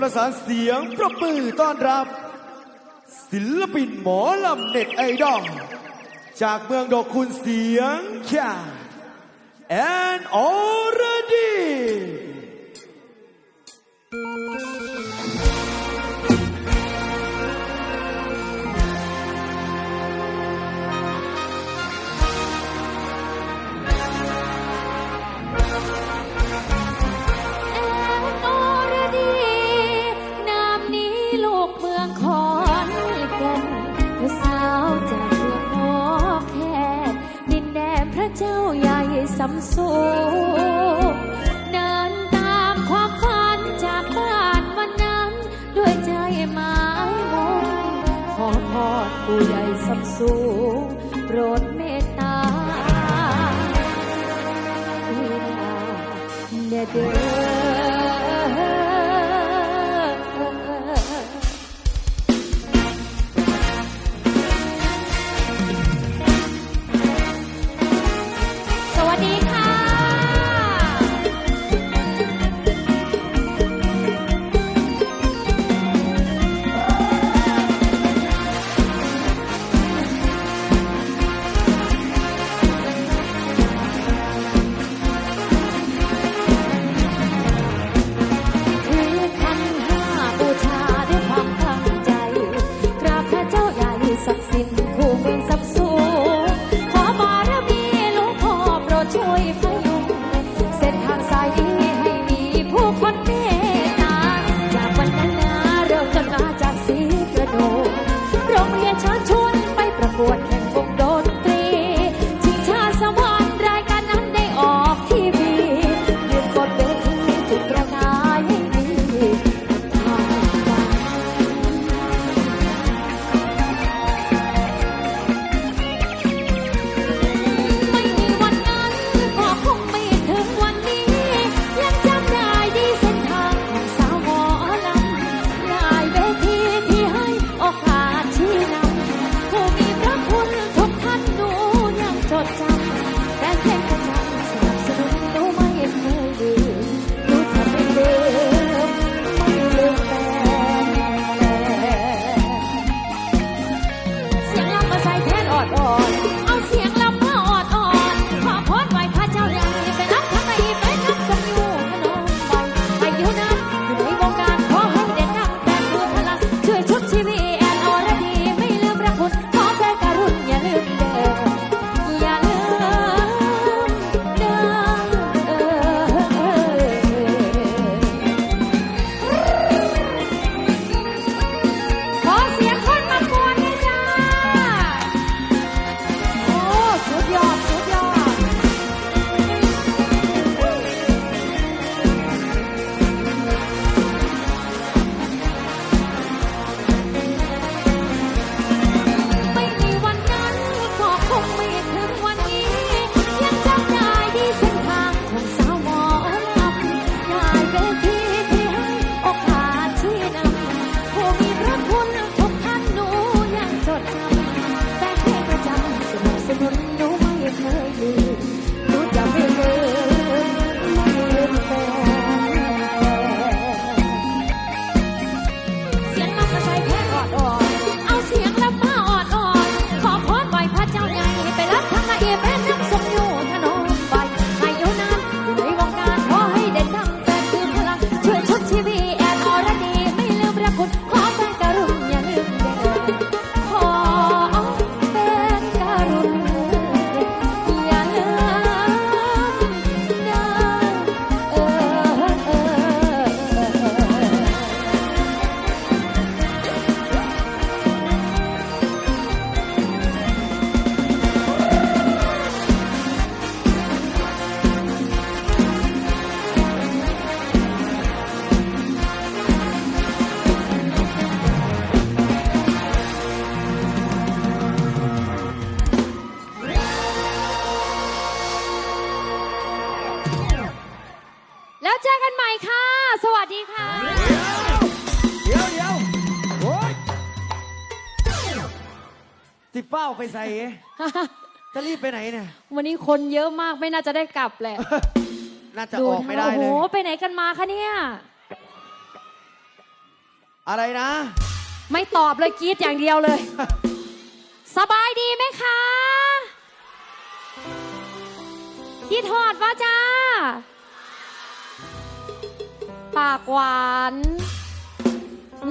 ประสานเสียงประปือต้อนรับ ศิลปินหมอลำเน็ตไอดอลจากเมืองดอกคุณเสียงแค่ and all เฝ้าไปใส่จะรีบไปไหนเนี่ย วันนี้คนเยอะมากไม่น่าจะได้กลับแหละน่าจะออกไม่ได้เลยโอ้โหไปไหนกันมาคะเนี่ย อะไรนะ ไม่ตอบเลยกรีดอย่างเดียวเลย สบายดีไหมคะกีทหอดว่าจ้า ปากหวาน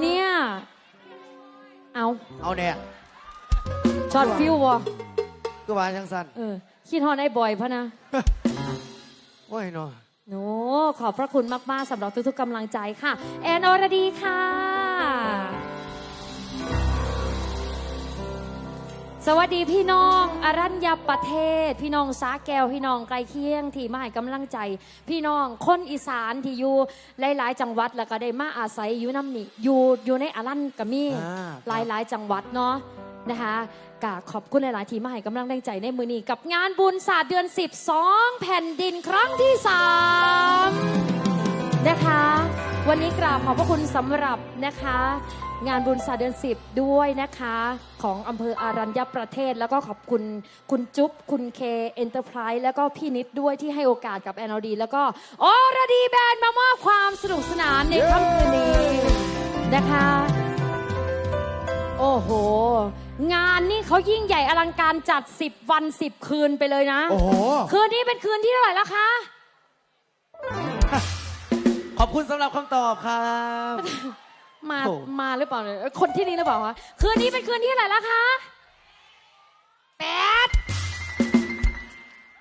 เนี่ย เอา เอาเนี่ย ช็อตฟิวบ่ก็ว่าจังสันเออคิดหอดไอ้บ่อยพะนะโอ้ยเนาะโน้ขอบพระคุณมาก ๆสำหรับทุก ๆกำลังใจค่ะ แอนอรดีค่ะ สวัสดีพี่น้องอรัญญประเทศ พี่น้องสาแก้วพี่น้องไกลเคียง ที่มาให้กำลังใจ พี่น้องคนอีสานที่อยู่หลาย ๆ จังหวัดแล้วก็ได้มาอาศัยอยู่น้ำนี่อยู่อยู่ในอารันกัมีอ่าหลาย ๆ จังหวัดเนาะนะคะ กาขอบคุณหลาย ๆ ทีมาให้กำลังแรงใจในมือนี้ กับงานบุญศาสตร์เดือน 12 แผ่นดินครั้งที่ 3 นะคะ วันนี้กราบขอบพระคุณสำหรับนะคะ งานบุญศาสตร์เดือน 10 ด้วยนะคะ ของอำเภออารัญญประเทศ แล้วก็ขอบคุณคุณจุ๊บคุณเคเอ็นเตอร์ไพรส์แล้วก็พี่นิดด้วยที่ให้โอกาสกับแอนอดีแล้วก็อรดีแบนด์มามอบความสนุกสนานในค่ำคืนนี้นะคะ โอ้โห งานนี่เขายิ่งใหญ่อลังการจัด 10 วัน 10 คืนไปเลยนะ โอ้โห คืนนี้เป็นคืนที่เท่าไหร่แล้วคะ ขอบคุณสำหรับคำตอบครับ มา โอ้ มาหรือเปล่าเนี่ยเอ้ยคนที่นี่หรือเปล่าคะ คืนนี้เป็นคืนที่เท่าไหร่แล้วคะแปด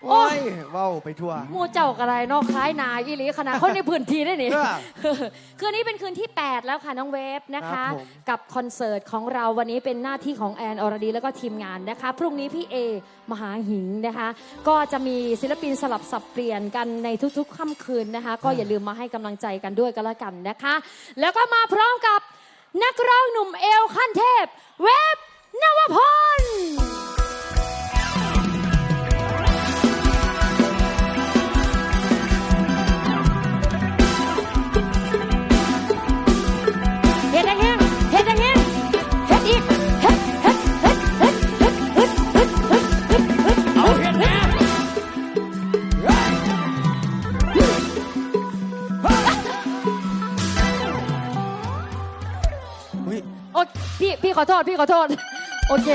โอ้โอ้ยยเว้าไปทั่ว หมูเจ้าอะไรนอกคล้ายนายอีหลีขนาดคนในพื้นที่ได้นี่เออคืนนี้เป็นคืนที่ 8 แล้วค่ะ น้องเวฟนะครัคะ บผม กับคอนเสิร์ตของเราวันนี้เป็นหน้าที่ของแอนอรดี แล้วก็ทีมงานนะคะ พรุ่งนี้พี่เอมหาหิงนะคะ ก็จะมีศิลปินสลับสับเปลี่ยนกันในทุกๆค่ำคืนนะคะ ก็อย่าลืมมาให้กำลังใจกันด้วยก็แล้วกันนะคะ แล้วก็มาพร้อมกับนักร้องหนุ่มเอลขั้นเทพ เวฟนวพล ษพี่ขอโทษ โอเค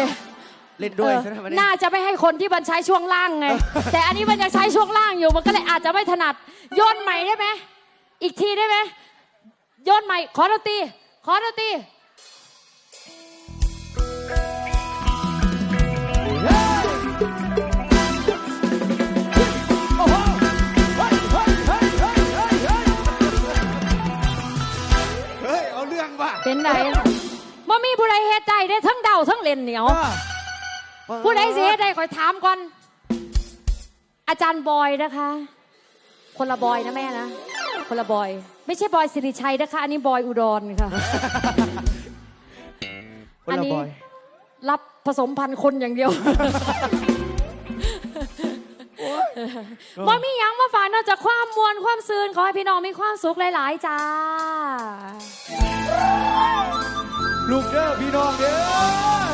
เล่นด้วยเออใช่ไหมวันนี้ น่าจะไม่ให้คนที่มันใช้ช่วงล่างไง แต่อันนี้มันยังใช้ช่วงล่างอยู่ มันก็เลยอาจจะไม่ถนัดโยนใหม่ได้ไหมอีกทีได้ไหมโยนใหม่ขอดนตรีขอดนตรีโอ้โหเฮ้ยเฮ้ยเฮ้ยเฮ้ยเฮ้ยเฮ้ยเฮ้ยเอาเรื่องว่ะเป็นไหน บ่มีผู้ใดเฮ็ดได้ได้ทั้งเดาทั้งเล่นเหนียวเออผู้ใดสิเฮ็ดได้คอยถามก่อน อาจารย์บอยนะคะ คนละบอยนะแม่นะ คนละบอย ไม่ใช่บอยสิริชัยนะคะ อันนี้บอยอุดรค่ะ คนอันละนี้บอย รับผสมพันธุ์คนอย่างเดียวบ่มีหยังมาฝากนอกจากความมวลความซืนขอให้พี่น้องมีความสุขหลาย ๆ จ้า ลูกเด้อพี่น้องเด้อ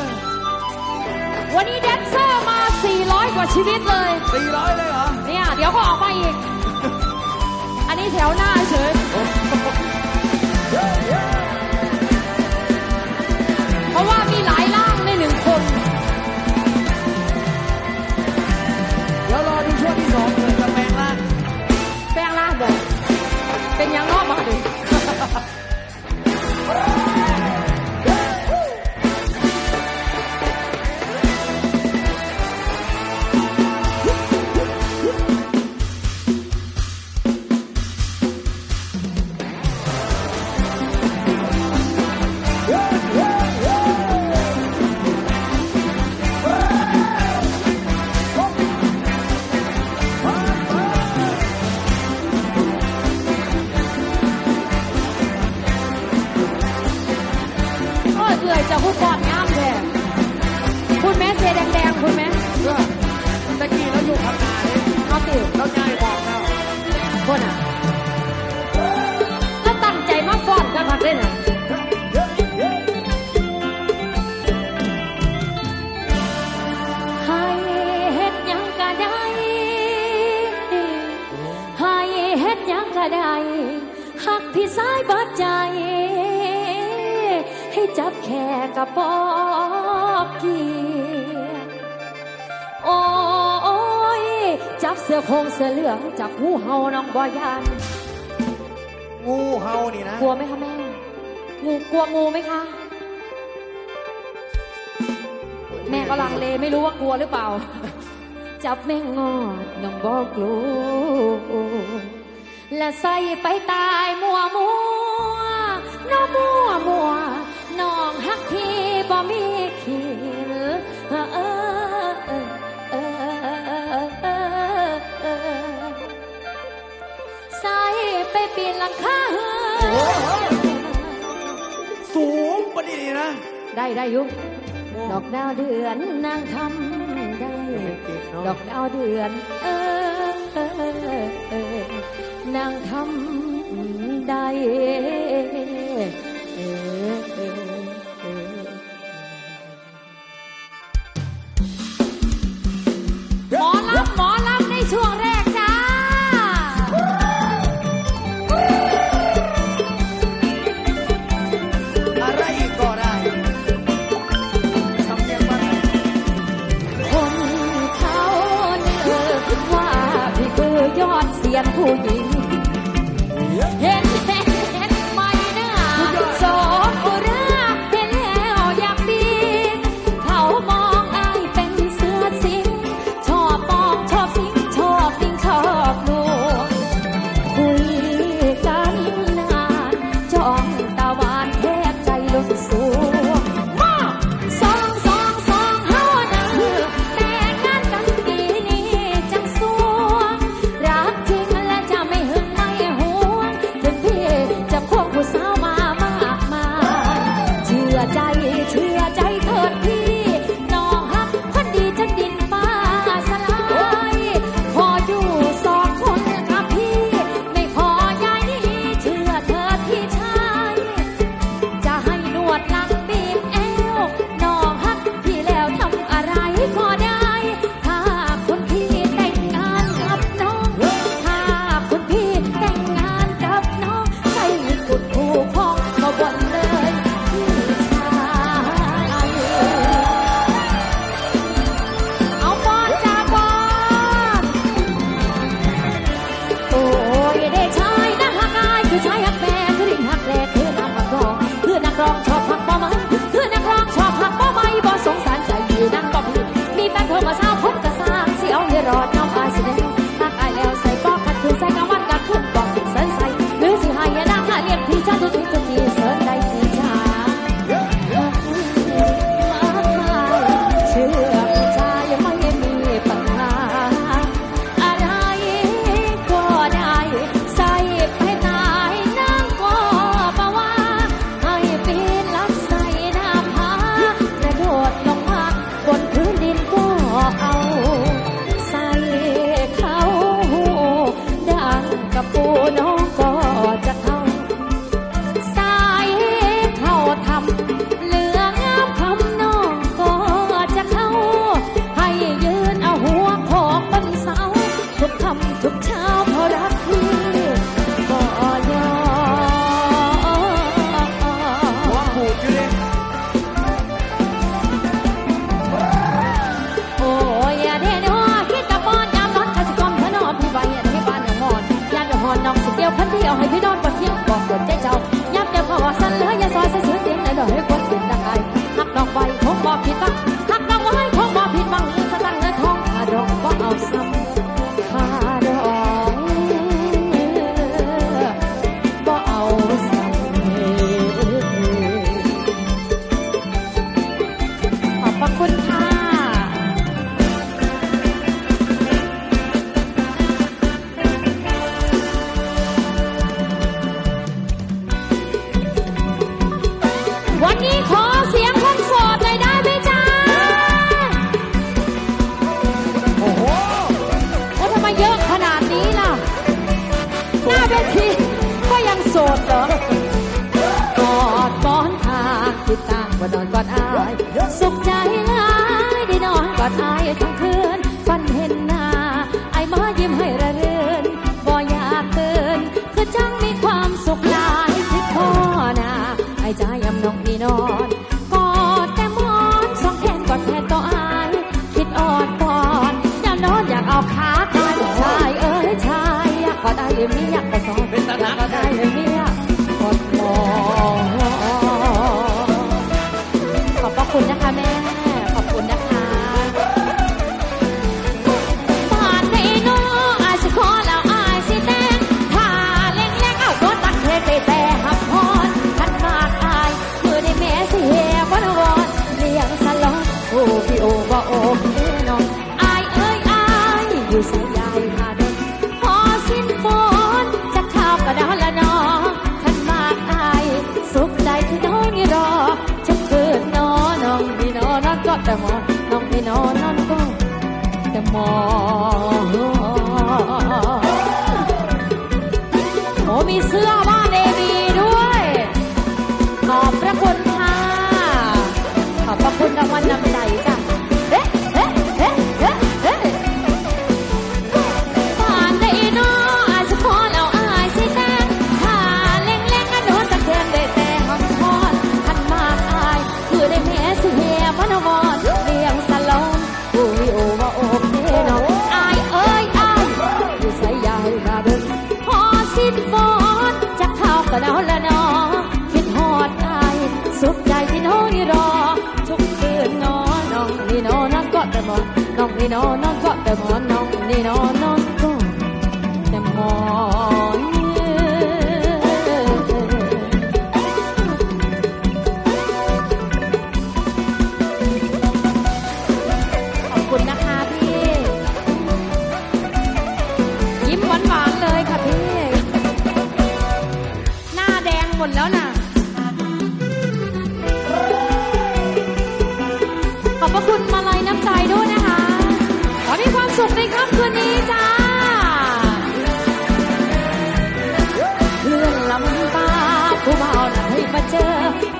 วันนี้แดนเซอร์มา 400 กว่าชีวิตเลย สี่ร้อยเลยเหรอเนี่ยเดี๋ยวก็ออกมาอีก อันนี้แถวหน้าเฉยเพราะว่ามีหลายร่างในหนึ่งคน เดี๋ยวรอดูช่วงที่สองเกิดจะแปลงร่างแปลงร่างบอกเป็นยังนอก ก็ดหักพี่สายบอดใจ ให้จับแค่กระบอกเกียโอ้ยจับเสื้อโคงเสื้อเหลืองจับหูเห่าน้องบอยันงูเห่านี่นะ กลัวไหมคะแม่ งูกลัวงูไหมคะ แม่ก็ลังเลไม่รู้ว่ากลัวหรือเปล่า จับแม่งอดน้องบอกลัว และใส่ไปตายมัวมัวน้อมัวมัวน้องฮักพี่บ่มีขีดใส่ไปปีนหลังคาสูงปะนี่นะ ได้ได้ยุกดอกดาวเดือนนางทำได้ ดอกดาวเดือนเออ นางทำได้ 不敌。 อนนั่ no the more โอ้มีเสื้อบ้านเอบีด้วยขอบพระคุณค่ะขอบพระคุณรางวัลนำ้จ Nino, no, got them on, no, Nino, no. มาเจอ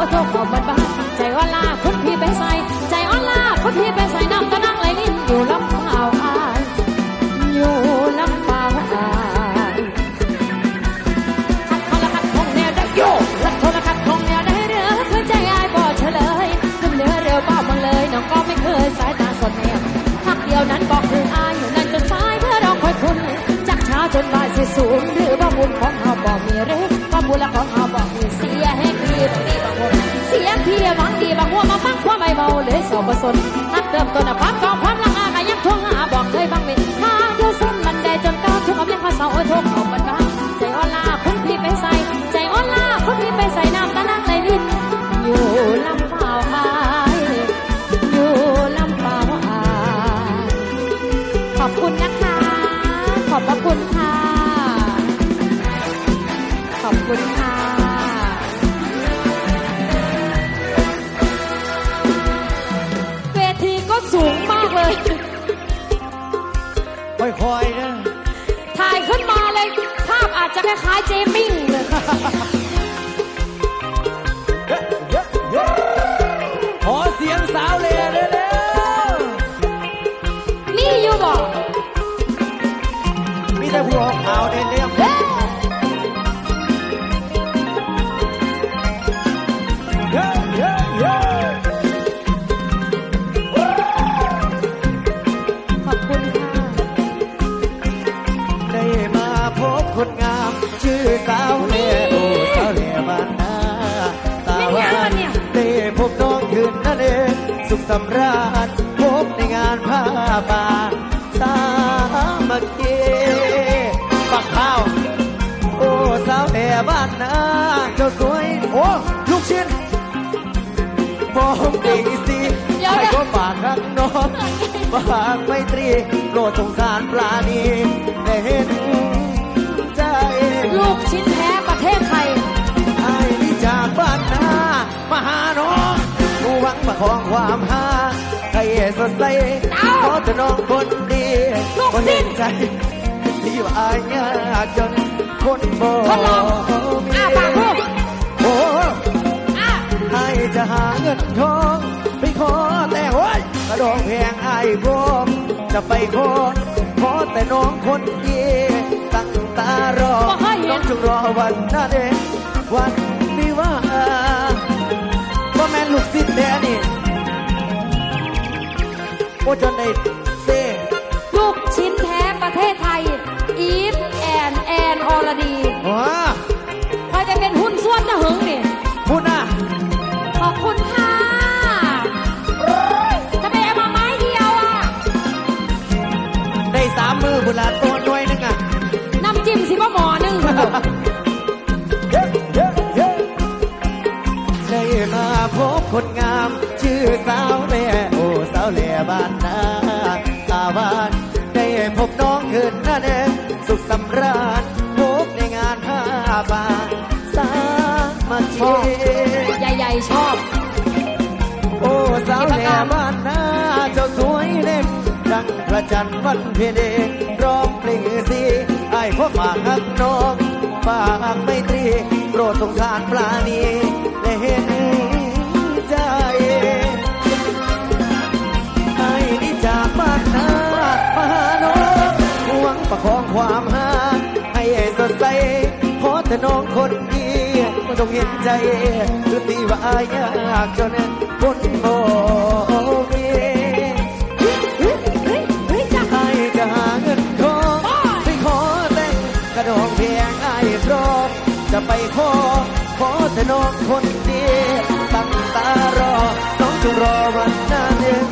我操过拜拜 อบพระคุณค่ะ ขอบคุณค่ะ เวทีก็สูงมากเลย ค่อยๆนะ ถ่ายขึ้นมาเลย ภาพอาจจะคล้ายๆเจมิ่งเลย ขอบคุณค่ะ ได้มาพบคนงาม ชื่อสาวเล่โอสาวเล่บานนาตาวานได้พบน้องคืนนั่นเองสุขสำราญ จ้าสวย โอ้ลูกชิ้นมองดีสิเดี๋ยวนะให้ก็ฝากรักน้องฝากไมตรีโปรดสงสารปลาณีได้เห็นใจลูกชิ้นแท้ประเทศไทยไอ้นี่จากบ้านนามาหาน้องกูหวังประคองความหาให้สดใสเอ้าขอแต่น้องคนดีลูกก็สิ้เห็นนใจที่ว่าอายยากจน คนบ่ทดลองมีอ้าปากพูดโอ้อ้าให้จะหาเงินทองไปขอแต่โอ้ยกระดองแพงไอ้พวกจะไปขอขอแต่น้องคนดีตั้งตารอบ่เคยเห็นน้องจงรอวันนั้นเองวันวิว่าว่าแม่นลูกศิษย์แท้นี่โอ้จนได้ อนอรดีว้าใครจะเป็นหุ้นส่วนจะหึงนี่พูดนะขอบคุณค่ะจะไปเอามาไม้เดียวอะ ได้สามมือบุญละตัวหน่วยหนึงอะ น้ำจิ้มสิบ่หมอหนึ่งได้มาพบคนงาม ชื่อสาวแหล่โอ้สาวแหล่บ้านนาตาบ้าน ได้พบน้องคืนนั่นเอง ผ้าป่าสามัคชอบคีใหญ่ๆชอบ โอ้สาวแหล่บ้านนาเจ้าสวยเด่นดังพระจันทร์วันเพ็ญเองร้องเพลงสีไอ้พ่อฝากหักน้องฝากไม่ตรีโปรดสงสารปลาณีและเห็นใจไอ้นี่จากบ้านนามาหาน้องหวังประคองความหาให้สดใส แต่น้องคนดีจงเห็นใจคือตีว่าอายากจนคนโมมีเฮ้ยเฮ้ยเฮ้ยจ้ะให้จะหาเงินทองไปขอแต่งกระดองเพียงไอ้พร้อมจะไปขอขอแต่น้องคนดีตั้งตารอ น้องจงรอวันนั้นเองวัน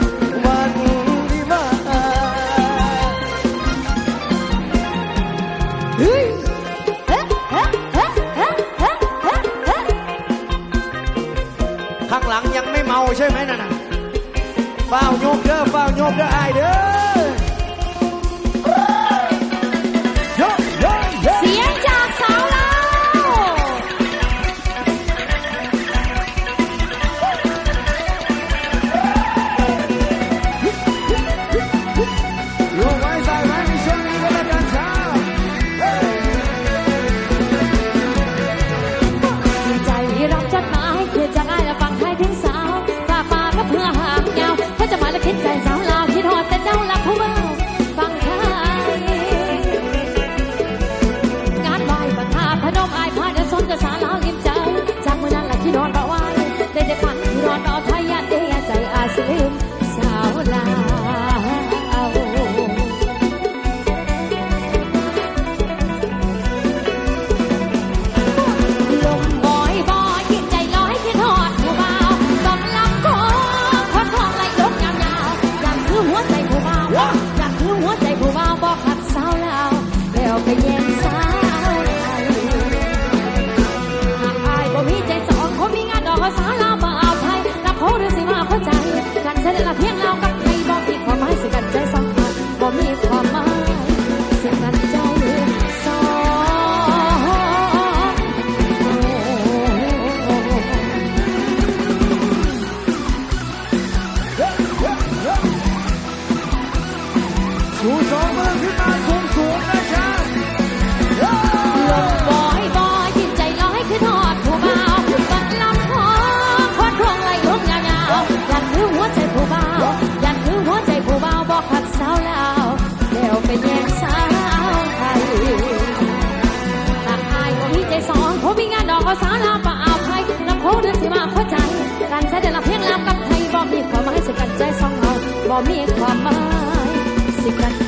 ชูสองมือขึ้นมาสูงสูงนะจ๊ะลมบอยบอยกินใจลอยคือทอดผู้เบาวบัดลำคอควันทองไหลลงยาวๆยันคือหัวใจผู้เบาวยันคือหัวใจผู้เบาบอกขัดสาวลาวแล้วไปแย่งสาวไทยหากอายบ่มีใจสองผมมีงานดอกเอาสาวลาวมาเอาไทยน้ำโคเดือดสิมาเข้าใจการใช้เดือนละเพียงลาวกับไทยบ่มีความหมายสิกันใจสองเราบ่มีความหมาย secret